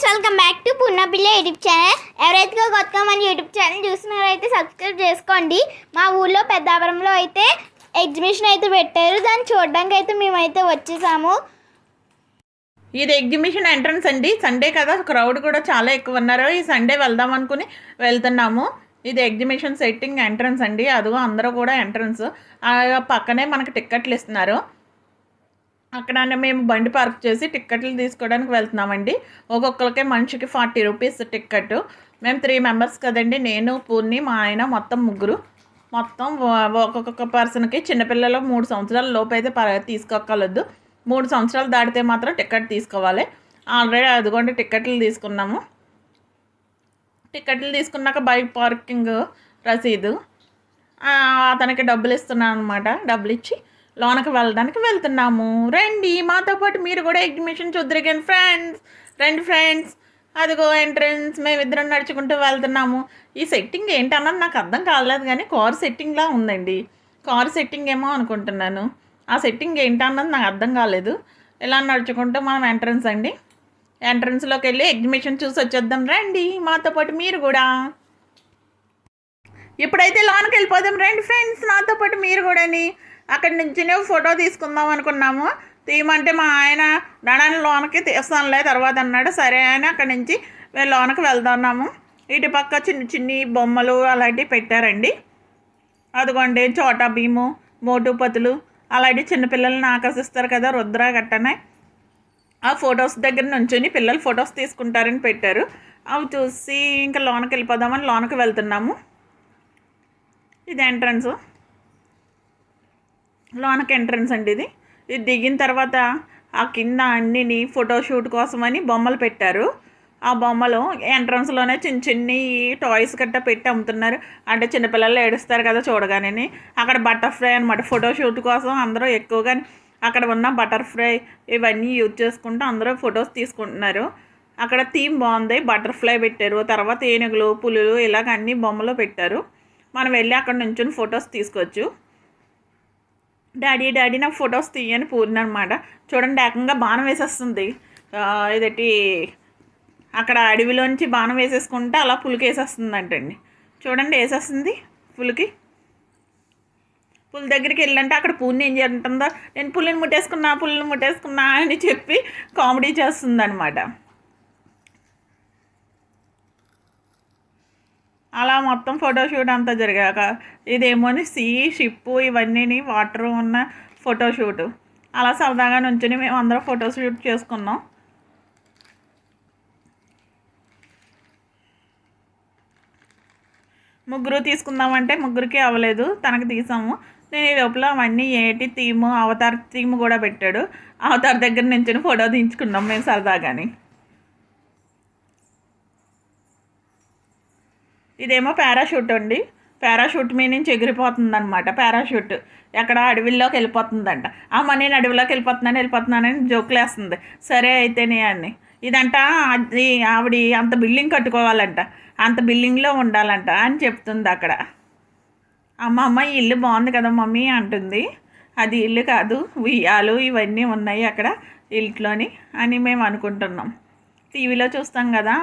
Guys welcome back to పున్నపిల్ల YouTube channel ఎవరైతే కొత్తగా మన యూట్యూబ్ ఛానల్ చూసినారైతే సబ్స్క్రైబ్ చేసుకోండి. మా ఊళ్ళో పెద్దాపురంలో అయితే ఎగ్జిబిషన్ అయితే పెట్టారు. దాన్ని చూడడానికి అయితే మేమైతే వచ్చేసాము. ఇది ఎగ్జిబిషన్ ఎంట్రన్స్ అండి. సండే కదా క్రౌడ్ కూడా చాలా ఎక్కువ ఉన్నారు. ఈ సండే వెళ్దాం అనుకుని వెళ్తున్నాము. ఇది ఎగ్జిబిషన్ సెట్టింగ్ ఎంట్రన్స్ అండి. అదిగో అందరూ కూడా ఎంట్రన్స్ పక్కనే మనకు టిక్కెట్లు ఇస్తున్నారు. అక్కడ మేము బండి పార్క్ చేసి టిక్కెట్లు తీసుకోవడానికి వెళ్తున్నామండి. ఒక్కొక్కరికి మనిషికి ఫార్టీ రూపీస్ టిక్కెట్ మేము త్రీ మెంబర్స్ కదండి నేను పూర్ణి మా ఆయన మొత్తం ముగ్గురు. మొత్తం ఒక్కొక్క పర్సన్కి చిన్నపిల్లలు మూడు సంవత్సరాల లోపు అయితే ప- తీసుకోగలదు మూడు సంవత్సరాలు దాటితే మాత్రం టికెట్ తీసుకోవాలి. ఆల్రెడీ అదిగోండి టిక్కెట్లు తీసుకున్నాము. టిక్కెట్లు తీసుకున్నాక బైక్ పార్కింగ్ రసీదు. అతనికి డబ్బులు ఇస్తున్నాను అనమాట డబ్బులు ఇచ్చి లోనకి వెళ్ళడానికి వెళ్తున్నాము. రండి మాతో పాటు మీరు కూడా ఎగ్జిబిషన్ చూద్దరిగాను ఫ్రెండ్స్. రండి ఫ్రెండ్స్. అదిగో ఎంట్రన్స్ మేమిద్దరం నడుచుకుంటూ వెళ్తున్నాము. ఈ సెట్టింగ్ ఏంటన్నది నాకు అర్థం కాలేదు కానీ కార్ సెట్టింగ్లా ఉందండి. కార్ సెట్టింగ్ ఏమో అనుకుంటున్నాను. ఆ సెట్టింగ్ ఏంటన్నది నాకు అర్థం కాలేదు. ఇలా నడుచుకుంటూ మనం ఎంట్రన్స్ అండి. ఎంట్రన్స్లోకి వెళ్ళి ఎగ్జిబిషన్ చూసి వచ్చేద్దాం. రండి మాతో పాటు మీరు కూడా. ఇప్పుడైతే లోనకి వెళ్ళిపోదాం. రండి ఫ్రెండ్స్ నాతో పాటు మీరు కూడాని. అక్కడి నుంచి ఫోటో తీసుకుందాం అనుకున్నాము. తీయమంటే మా ఆయన నడని లోనకి తీస్తానులే తర్వాత అన్నాడు. సరే అని అక్కడి నుంచి మేము లోనకి వెళ్తున్నాము. ఇటు పక్క చిన్న చిన్ని బొమ్మలు అలాంటివి పెట్టారండి. అదిగోండి చోటా భీము మోటుపతులు అలాంటి చిన్నపిల్లల్ని ఆకర్షిస్తారు కదా రుద్ర గట్టనే. ఆ ఫొటోస్ దగ్గర నుంచొని పిల్లలు ఫొటోస్ తీసుకుంటారని పెట్టారు. అవి చూసి ఇంకా లోనకి వెళ్ళిపోదామని లోనకి వెళ్తున్నాము. ఇది ఎంట్రన్స్. లోనకి ఎంట్రన్స్ అండి ఇది. ఇది దిగిన తర్వాత ఆ కింద అన్నిని ఫోటోషూట్ కోసమని బొమ్మలు పెట్టారు. ఆ బొమ్మలు ఎంట్రన్స్లోనే చిన్న చిన్ని టాయ్స్ గట్టా పెట్టి అమ్ముతున్నారు. అంటే చిన్నపిల్లలు ఏడుస్తారు కదా చూడగానే అక్కడ బటర్ఫ్లై అనమాట ఫోటోషూట్ కోసం అందరూ ఎక్కువగా అక్కడ ఉన్న బటర్ఫ్లై ఇవన్నీ యూజ్ చేసుకుంటూ అందరూ ఫొటోస్ తీసుకుంటున్నారు. అక్కడ థీమ్ బాగుంది. బటర్ఫ్లై పెట్టారు. తర్వాత ఏనుగులు పులులు ఇలాగ అన్ని బొమ్మలు పెట్టారు. మనం వెళ్ళి అక్కడ నుంచి ఫొటోస్ తీసుకోవచ్చు. డాడీ డాడీ నాకు ఫొటోస్ తీయని పూర్ణ అనమాట చూడండి ఏకంగా బాణం వేసేస్తుంది. ఆ, ఇదేంటి అక్కడ అడవిలోంచి బాణం వేసేసుకుంటే అలా పులికి వేసేస్తుంది అంటండి చూడండి వేసేస్తుంది పులికి పులి దగ్గరికి వెళ్ళంటే అక్కడ పూర్ణి ఏం చేస్తుందో నేను పులిని ముట్టేసుకున్నా పులిని ముట్టేసుకున్నా అని చెప్పి కామెడీ చేస్తుంది అలా మొత్తం ఫోటోషూట్ అంతా జరిగాక ఇదేమోని సీ షిప్పు ఇవన్నీ వాటర్ ఉన్న ఫోటోషూట్ అలా సరదాగా నుంచుని మేము అందరం ఫోటోషూట్ చేసుకున్నాం. ముగ్గురు తీసుకుందామంటే ముగ్గురికి అవ్వలేదు తనకు తీసాము. నేను ఈ లోపల అవన్నీ ఏటి థీము అవతార్ థీమ్ కూడా పెట్టాడు. అవతార్ దగ్గర నుంచి ఫోటో తీయించుకున్నాం మేము సరదాగాని. ఇదేమో పారాషూట్ అండి. పారాషూట్ మీద నుంచి ఎగిరిపోతుంది అనమాట పారాషూట్ ఎక్కడ అడవిలోకి వెళ్ళిపోతుందంట. అమ్మ నేను అడవిలోకి వెళ్ళిపోతున్నాను వెళ్ళిపోతున్నానని జోకులేస్తుంది సరే అయితేనే అని. ఇదంట అది ఆవిడ అంత బిల్డింగ్ కట్టుకోవాలంట. అంత బిల్డింగ్లో ఉండాలంట అని చెప్తుంది అక్కడ. అమ్మ అమ్మ ఈ ఇల్లు బాగుంది కదా మమ్మీ అంటుంది. అది ఇల్లు కాదు ఉయ్యాలు ఇవన్నీ ఉన్నాయి అక్కడ ఇంట్లోని అని మేము అనుకుంటున్నాం. టీవీలో చూస్తాం కదా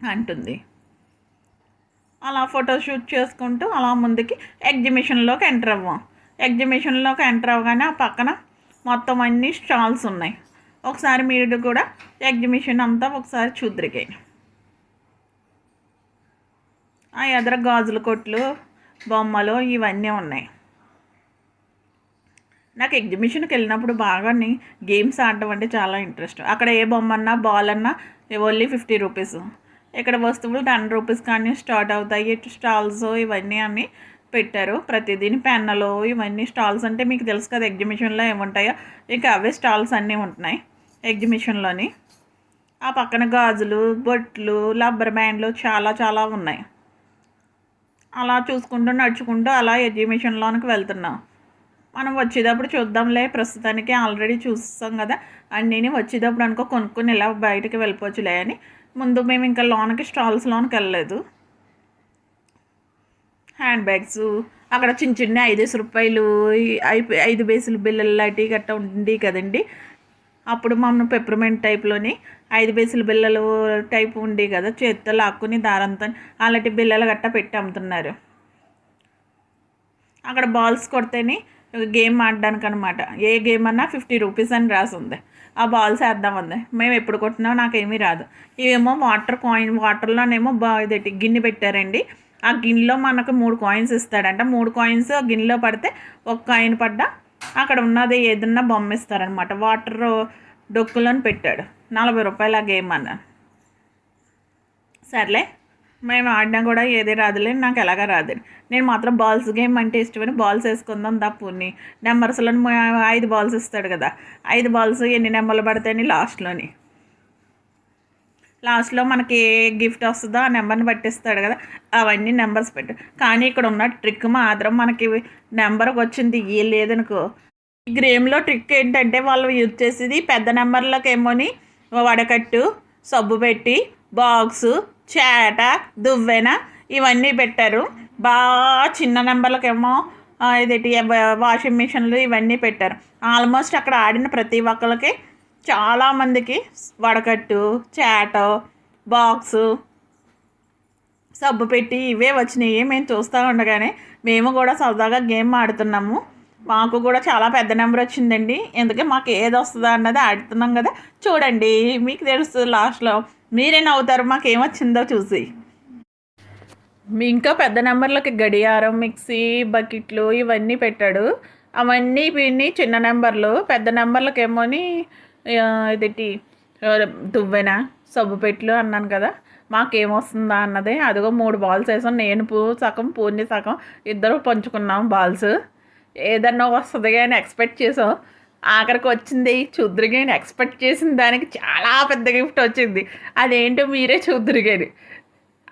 అంటుంది. అలా ఫోటోషూట్ చేసుకుంటూ అలా ముందుకి ఎగ్జిబిషన్లోకి ఎంటర్ అవ్వం. ఎగ్జిబిషన్లోకి ఎంటర్ అవ్వగానే ఆ పక్కన మొత్తం అన్ని స్టాల్స్ ఉన్నాయి. ఒకసారి మీరు కూడా ఎగ్జిబిషన్ అంతా ఒకసారి చూద్దరికాయి ఆ ఎదర గాజుల కొట్లు బొమ్మలు ఇవన్నీ ఉన్నాయి. నాకు ఎగ్జిబిషన్కి వెళ్ళినప్పుడు బాగా గేమ్స్ ఆడటం అంటే చాలా ఇంట్రెస్ట్ అక్కడ ఏ బొమ్మ అన్నా బాల్ అన్నా ఓన్లీ ఫిఫ్టీ రూపీస్ ఇక్కడ వస్తువులు టెన్ రూపీస్ కానీ స్టార్ట్ అవుతాయి. స్టాల్స్ ఇవన్నీ అన్నీ పెట్టారు. ప్రతిదీని పెన్నలు ఇవన్నీ స్టాల్స్ అంటే మీకు తెలుసు కదా ఎగ్జిబిషన్లో ఏముంటాయో? ఇక అవే స్టాల్స్ అన్నీ ఉంటున్నాయి ఎగ్జిబిషన్లోని. ఆ పక్కన గాజులు బొట్లు రబ్బర్ బ్యాండ్లు చాలా చాలా ఉన్నాయి. అలా చూసుకుంటూ నడుచుకుంటూ అలా ఎగ్జిబిషన్లోనికి వెళ్తున్నాం. మనం వచ్చేటప్పుడు చూద్దాంలే. ప్రస్తుతానికి ఆల్రెడీ చూస్తాం కదా. అన్నీ వచ్చేటప్పుడు అనుకో కొనుక్కొని ఇలా బయటకు వెళ్ళిపోవచ్చులే అని. ముందు మేము ఇంకా లోనకి స్టాల్స్ లోనికి వెళ్ళలేదు. హ్యాండ్ బ్యాగ్స్ అక్కడ చిన్న చిన్న ఐదేసి రూపాయలు ఐదు బేసులు బిల్లలు లాంటివి గట్టా ఉండి కదండి. అప్పుడు మమ్మల్ని పెప్పర్మెంట్ టైప్లోని ఐదు బేసులు బిల్లలు టైప్ ఉండి కదా. చేతితో లాక్కుని దారంతో అలాంటి బిల్లలు గట్టా పెట్టి అమ్ముతున్నారు. అక్కడ బాల్స్ కొడితేనే గేమ్ ఆడడానికి అనమాట ఏ గేమ్ అన్నా ఫిఫ్టీ రూపీస్ అని రాసి ఉంది ఆ బాల్స్ వేద్దామంది మేము ఎప్పుడు కొట్టినా నాకేమీ రాదు. ఇవేమో వాటర్ కాయిన్ వాటర్లోనేమో బా ఇదేంటి గిన్నె పెట్టారండి. ఆ గిన్నెలో మనకు మూడు కాయిన్స్ ఇస్తాడంట. మూడు కాయిన్స్ గిన్నెలో పడితే ఒక కాయిన్ పడ్డా అక్కడ ఉన్నది ఏదన్నా బొమ్మ ఇస్తారనమాట వాటర్ డొక్కులను పెట్టాడు. నలభై రూపాయలు ఆ గేమ్ అన్న. సర్లే. మేము ఆడినా కూడా ఏది రాదులే నాకు ఎలాగా రాదు. నేను మాత్రం బాల్స్ గేమ్ అంటే ఇష్టమని బాల్స్ వేసుకుందాం తప్పుని నెంబర్స్లో ఐదు బాల్స్ ఇస్తాడు కదా ఐదు బాల్స్ ఎన్ని నెంబర్లు పడతాయని లాస్ట్లోని లాస్ట్లో మనకి ఏ గిఫ్ట్ వస్తుందో ఆ నెంబర్ని పట్టిస్తాడు కదా అవన్నీ నెంబర్స్ పెట్టు. కానీ ఇక్కడ ఉన్న ట్రిక్ మాత్రం మనకి నెంబర్కి వచ్చింది ఏ లేదనుకో. ఈ గేమ్లో ట్రిక్ ఏంటంటే వాళ్ళు యూజ్ చేసేది పెద్ద నెంబర్లకు ఏమోని వడకట్టు సబ్బు పెట్టి బాక్సు చేట దువ్వెన ఇవన్నీ పెట్టారు. బాగా చిన్న నెంబర్లకేమో ఇదేంటి వాషింగ్ మిషన్లు ఇవన్నీ పెట్టారు. ఆల్మోస్ట్ అక్కడ ఆడిన ప్రతి ఒక్కరికి చాలామందికి వడకట్టు చేట బాక్సు సబ్బు పెట్టి ఇవే వచ్చినాయి. మేము చూస్తూ ఉండగానే మేము కూడా సరదాగా గేమ్ ఆడుతున్నాము. మాకు కూడా చాలా పెద్ద నెంబర్ వచ్చిందండి. ఎందుకే మాకు ఏది వస్తుందో అన్నది ఆడుతున్నాం కదా. చూడండి మీకు తెలుస్తుంది లాస్ట్లో మీరే నవ్వుతారు మాకు ఏమొచ్చిందో చూసి. మీ ఇంకా పెద్ద నెంబర్లకి గడియారం మిక్సీ బకెట్లు ఇవన్నీ పెట్టాడు. అవన్నీ విని చిన్న నెంబర్లు పెద్ద నెంబర్లకేమోని ఇదేంటి దువ్వెన సబ్బు పెట్లు అన్నాను కదా. మాకేమొస్తుందా అన్నది. అదిగో మూడు బాల్స్ వేసాం. నేను పూ సగం పూర్ణి సగం. ఇద్దరు పంచుకున్నాం బాల్స్ ఏదన్నా వస్తుంది కానీ ఎక్స్పెక్ట్ చేసాం. ఆఖరికి వచ్చింది చూద్దరు ఎక్స్పెక్ట్ చేసిన దానికి చాలా పెద్ద గిఫ్ట్ వచ్చింది. అదేంటో మీరే చూద్దరిగాని కానీ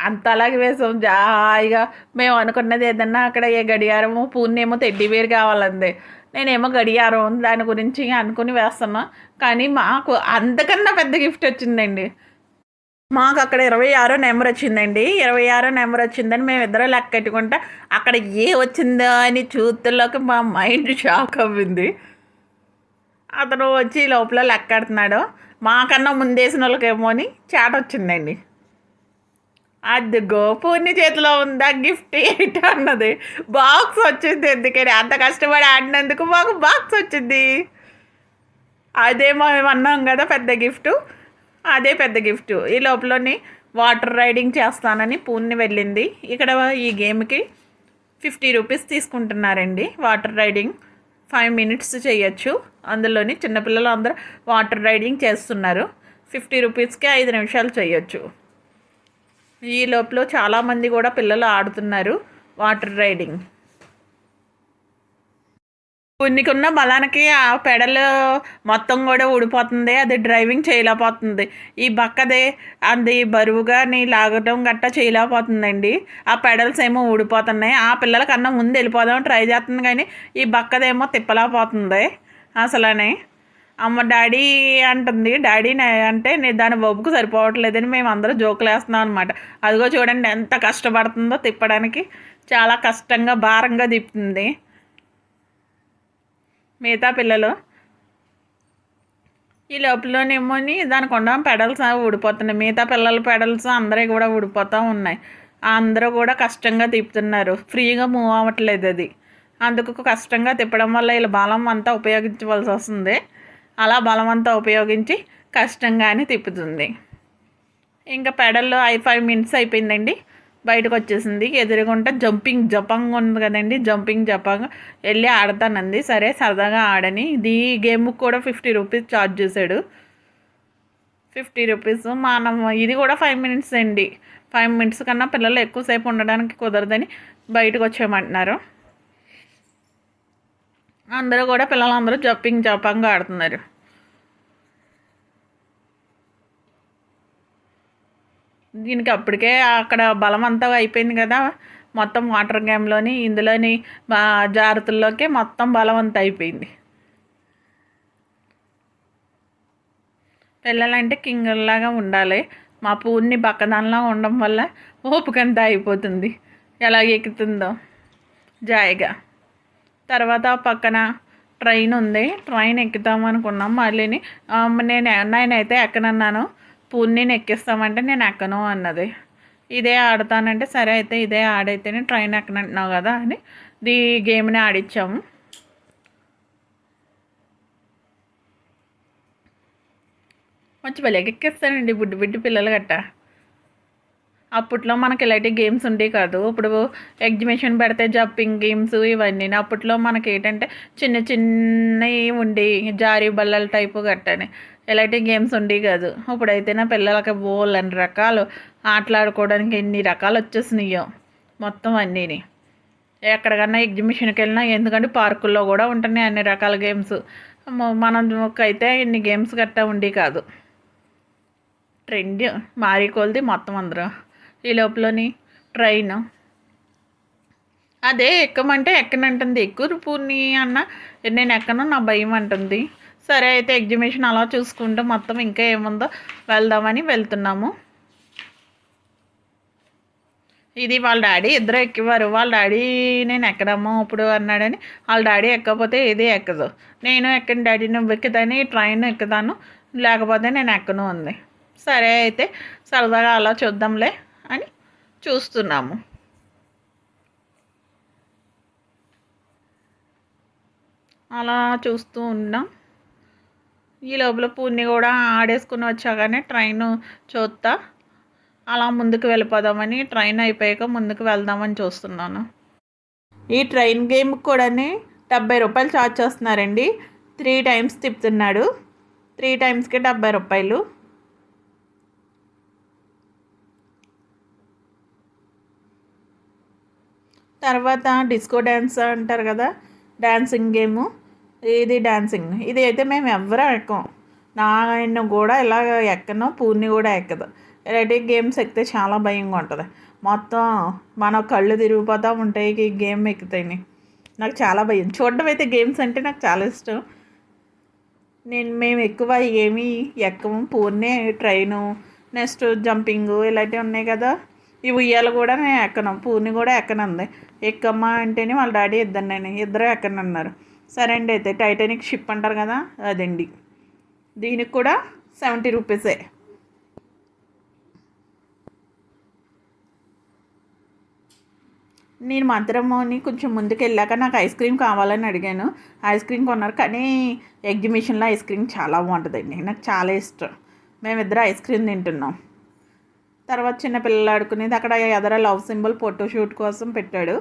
అంత అలాగే వేసాం. జాయిగా మేము అనుకున్నది ఏదన్నా అక్కడ ఏ గడియారము పూర్ణేమో తెడ్డి వేరు కావాలంది. నేనేమో గడియారం దాని గురించి అనుకుని వేస్తున్నా. కానీ మాకు అంతకన్నా పెద్ద గిఫ్ట్ వచ్చిందండి. మాకు అక్కడ ఇరవై ఆరో నెంబర్ వచ్చిందండి. ఇరవై ఆరో నెంబర్ వచ్చిందని మేము ఇద్దరం లెక్క పెట్టుకుంటా అక్కడ ఏ వచ్చిందో అని చూతుల్లోకి మా మైండ్ షాక్ అవ్వింది. అతను వచ్చి లోపల లెక్కెడుతున్నాడు మాకన్నా ముందేసిన వాళ్ళకేమో అని చాట వచ్చిందండి. అదిగో పూర్ణి చేతిలో ఉందా గిఫ్ట్ ఏంటి అన్నది. బాక్స్ వచ్చింది ఎందుకని? అంత కష్టపడి ఆడినందుకు మాకు బాక్స్ వచ్చింది. అదేమో మేము అన్నాం కదా పెద్ద గిఫ్ట్. అదే పెద్ద గిఫ్ట్. ఈ లోపలని వాటర్ రైడింగ్ చేస్తానని పూర్ణి వెళ్ళింది. ఇక్కడ ఈ గేమ్కి ఫిఫ్టీ రూపీస్ తీసుకుంటున్నారండి వాటర్ రైడింగ్. ఫైవ్ మినిట్స్ చేయొచ్చు. అందులోని చిన్నపిల్లలు అందరూ వాటర్ రైడింగ్ చేస్తున్నారు. ఫిఫ్టీ రూపీస్కి ఐదు నిమిషాలు చేయొచ్చు. ఈ లోపల చాలామంది కూడా పిల్లలు ఆడుతున్నారు వాటర్ రైడింగ్. కొన్నికున్న బలానికి ఆ పెడలు మొత్తం కూడా ఊడిపోతుంది అది డ్రైవింగ్ చేయలేకపోతుంది. ఈ బక్కదే అది బరువుగా నీ లాగటం గట్టా చేయలేకపోతుందండి. ఆ పెడల్స్ ఏమో ఊడిపోతున్నాయి. ఆ పిల్లల కన్నా ముందు వెళ్ళిపోదాం ట్రై చేస్తుంది కానీ ఈ బక్కదేమో తిప్పలేకపోతుంది. అసలనే. అమ్మ డాడీ అంటుంది డాడీ అంటే నేను దాని బొబ్బుకు సరిపోవట్లేదని మేము అందరూ జోకులు వేస్తున్నాం అనమాట అదిగో చూడండి ఎంత కష్టపడుతుందో తిప్పడానికి. చాలా కష్టంగా భారంగా తిప్పుతుంది. మిగతా పిల్లలు. ఈ లోపలనేమోని దాని ఉన్న పెడల్స్ ఊడిపోతున్నాయి. మిగతా పిల్లల పెడల్స్ అందరూ కూడా ఊడిపోతూ ఉన్నాయి. అందరూ కూడా కష్టంగా తిప్పుతున్నారు. ఫ్రీగా మూవ్ అవ్వట్లేదు అది. అందుకు కష్టంగా తిప్పడం వల్ల వీళ్ళ బలం అంతా ఉపయోగించవలసి వస్తుంది. అలా బలం అంతా ఉపయోగించి కష్టంగానే తిప్పుతుంది. ఇంకా పెడల్లో ఐ ఫైవ్ మినిట్స్ అయిపోయిందండి. బయటకు వచ్చేసింది ఎదురుగుంట జంపింగ్ జపాంగ్ ఉంది కదండి జంపింగ్ జపాంగ్. వెళ్ళి ఆడతానంది. సరే సరదాగా ఆడని. ఇది గేమ్కి కూడా ఫిఫ్టీ రూపీస్ ఛార్జ్ చేశాడు. Fifty rupees. మనం ఇది కూడా ఫైవ్ మినిట్స్ అండి. ఫైవ్ మినిట్స్ కన్నా పిల్లలు ఎక్కువసేపు ఉండడానికి కుదరదని బయటకు వచ్చేయమంటున్నారు అందరూ కూడా పిల్లలందరూ జంపింగ్ జపాంగ్ ఆడుతున్నారు. దీనికి అప్పటికే అక్కడ బలం అంతా అయిపోయింది కదా. మొత్తం వాటర్ గేమ్లోని ఇందులోని మా జాగ్రత్తల్లోకి మొత్తం బలం అంతా అయిపోయింది. పిల్లలంటే కింగుల్లాగా ఉండాలి. మా పూర్ణి పక్కదానిలా ఉండడం వల్ల ఓపికంత అయిపోతుంది. ఎలా ఎక్కుతుందో. జాయిగా. తర్వాత పక్కన ట్రైన్ ఉంది. ట్రైన్ ఎక్కుతాం అనుకున్నాం మళ్ళీని నేను నేనైతే ఎక్కనన్నాను. పూర్ణిని ఎక్కిస్తామంటే నేను ఎక్కను అన్నది. ఇదే ఆడతానంటే సరే అయితే ఇదే ఆడైతేనే ట్రైన్ ఎక్కనంటున్నావు కదా అని దీ గేమ్ని ఆడిచ్చాము. మంచి భలే ఎక్కిస్తానండి బుడ్డి బిడ్డి పిల్లలు గట్టా. అప్పట్లో మనకి ఇలాంటి గేమ్స్ ఉండేవి కాదు. ఇప్పుడు ఎగ్జిబిషన్ పెడితే జంపింగ్ గేమ్స్ ఇవన్నీ. అప్పట్లో మనకి ఏంటంటే చిన్న చిన్నవి ఉండి జారీ బల్లల టైపు గట్టని ఇలాంటి గేమ్స్ ఉండేవి కాదు. ఇప్పుడైతే నా పిల్లలకి బోల్ అన్ని రకాలు ఆటలాడుకోవడానికి ఎన్ని రకాలు వచ్చేసినాయో మొత్తం అన్నీని. ఎక్కడికన్నా ఎగ్జిబిషన్కి వెళ్ళినా ఎందుకంటే పార్కుల్లో కూడా ఉంటున్నాయి అన్ని రకాల గేమ్స్ మనకైతే ఇన్ని గేమ్స్ గట్టా ఉండి కాదు. ట్రెండ్ మారి కొలిది మొత్తం అందరూ. ఈ లోపలని ట్రైన్. అదే ఎక్కమంటే ఎక్కనంటుంది. ఎక్కువ పూర్ణి అన్న నేను ఎక్కను నా భయం అంటుంది. సరే అయితే ఎగ్జిబిషన్ అలా చూసుకుంటూ మొత్తం ఇంకా ఏముందో వెళ్దామని వెళ్తున్నాము. ఇది వాళ్ళ డాడీ ఇద్దరు ఎక్కేవారు. వాళ్ళ డాడీ నేను ఎక్కడమ్మా ఇప్పుడు అన్నాడని. వాళ్ళ డాడీ ఎక్కకపోతే ఏది ఎక్కదు. నేను ఎక్కని డాడీ నువ్వు ఎక్కుదని ట్రైన్ ఎక్కుతాను లేకపోతే నేను ఎక్కను ఉంది సరే అయితే సరదాగా అలా చూద్దాంలే. అని చూస్తున్నాము. అలా చూస్తూ ఉన్నాం. ఈ లోపల పూర్ణి కూడా ఆడేసుకుని వచ్చాకనే ట్రైన్ చూస్తా. అలా ముందుకు వెళ్ళిపోదామని ట్రైన్ అయిపోయాక ముందుకు వెళ్దామని చూస్తున్నాను. ఈ ట్రైన్ గేమ్ కూడా డెబ్బై రూపాయలు ఛార్జ్ చేస్తున్నారండి. త్రీ టైమ్స్ తిప్పుతున్నాడు. త్రీ టైమ్స్కి డెబ్బై రూపాయలు. తర్వాత డిస్కో డ్యాన్స్ అంటారు కదా డ్యాన్సింగ్ గేము. ఇది డ్యాన్సింగ్ ఇది అయితే మేము ఎవరు ఎక్కం. నాయన కూడా ఇలా ఎక్కను పూర్ణి కూడా ఎక్కదు. ఇలాంటి గేమ్స్ ఎక్కితే చాలా భయంగా ఉంటుంది. మొత్తం మన కళ్ళు తిరిగిపోతూ ఉంటాయి ఈ గేమ్ ఎక్కుతాయి. నాకు చాలా భయం. చూడడం అయితే గేమ్స్ అంటే నాకు చాలా ఇష్టం. నేను మేము ఎక్కువ ఏమి ఎక్కము. పూర్ణే ట్రైను నెక్స్ట్ జంపింగ్ ఇలాంటివి ఉన్నాయి కదా. ఈ ఉయ్యాలు కూడా నేను ఎక్కను. పూర్ణి కూడా ఎక్కనుంది. ఎక్కమ్మా అంటేనే వాళ్ళ డాడీ ఇద్దరు నేను ఇద్దరు ఎక్కనన్నారు సరే అండి అయితే టైటానిక్ షిప్ అంటారు కదా అదండి. దీనికి కూడా సెవెంటీ రూపీసే. నేను మాత్రమోని కొంచెం ముందుకు వెళ్ళాక నాకు ఐస్ క్రీమ్ కావాలని అడిగాను. ఐస్ క్రీమ్ కొన్నారు కానీ ఎగ్జిబిషన్లో ఐస్ క్రీమ్ చాలా బాగుంటుందండి నాకు చాలా ఇష్టం. మేమిద్దరు ఐస్ క్రీమ్ తింటున్నాం. తర్వాత చిన్న పిల్లలు ఆడుకునేది. అక్కడ ఎదర లవ్ సింబల్ ఫోటో షూట్ కోసం పెట్టాడు.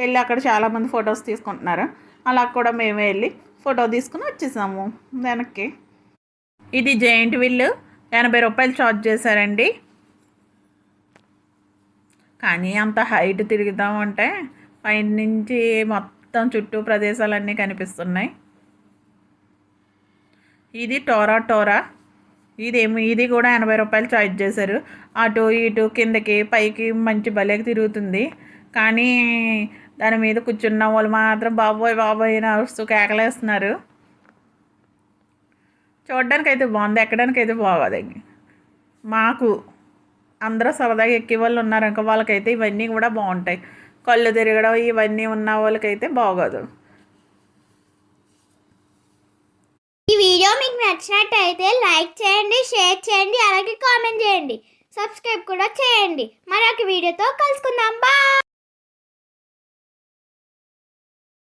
వెళ్ళి అక్కడ చాలామంది ఫొటోస్ తీసుకుంటున్నారు. అలా కూడా మేమే వెళ్ళి ఫోటో తీసుకుని వచ్చేసాము వెనక్కి. ఇది జెయింట్ విల్ ఎనభై రూపాయలు ఛార్జ్ చేశారండి. కానీ అంత హైట్ తిరుగుతామంటే పైన నుంచి మొత్తం చుట్టూ ప్రదేశాలన్నీ కనిపిస్తున్నాయి. ఇది టోరా టోరా. ఇదేమి ఇది కూడా ఎనభై రూపాయలు ఛార్జ్ చేశారు. అటు ఇటు కిందకి పైకి మంచి భలేకి తిరుగుతుంది. కానీ దాని మీద కూర్చున్న వాళ్ళు మాత్రం బాబోయ్ బాబోయ్ అని అరుస్తూ కేకలేస్తున్నారు. చూడడానికి అయితే బాగుంది ఎక్కడానికి అయితే బాగోదండి. మాకు అందరూ సరదాగా ఎక్కే వాళ్ళు ఉన్నారు. ఇంకా వాళ్ళకైతే ఇవన్నీ కూడా బాగుంటాయి. కళ్ళు తిరగడం ఇవన్నీ ఉన్న వాళ్ళకైతే బాగోదు ఈ వీడియో మీకు నచ్చినట్టయితే లైక్ చేయండి షేర్ చేయండి అలాగే కామెంట్ చేయండి. సబ్స్క్రైబ్ కూడా చేయండి. మరొక వీడియోతో కలుసుకుందాం. బాయ్!